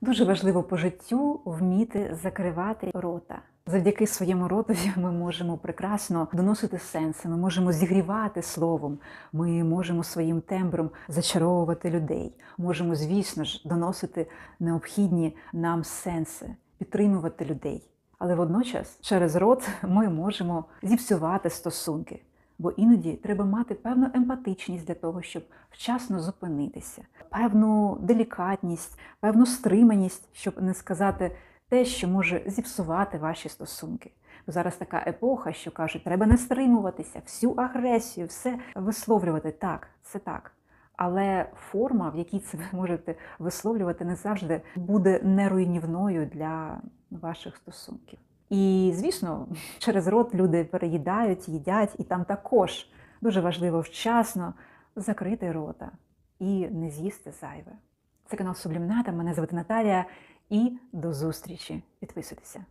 Дуже важливо по життю вміти закривати рота. Завдяки своєму ротові ми можемо прекрасно доносити сенси, ми можемо зігрівати словом, ми можемо своїм тембром зачаровувати людей, можемо, звісно ж, доносити необхідні нам сенси, підтримувати людей. Але водночас через рот ми можемо зіпсувати стосунки. Бо іноді треба мати певну емпатичність для того, щоб вчасно зупинитися, певну делікатність, певну стриманість, щоб не сказати те, що може зіпсувати ваші стосунки. Зараз така епоха, що кажуть, треба не стримуватися, всю агресію, все висловлювати. Так, це так. Але форма, в якій це ви можете висловлювати, не завжди буде неруйнівною для ваших стосунків. І, звісно, через рот люди переїдають, їдять, і там також дуже важливо вчасно закрити рота і не з'їсти зайве. Це канал Сублімната. Мене звати Наталія. І до зустрічі. Підписуйтеся.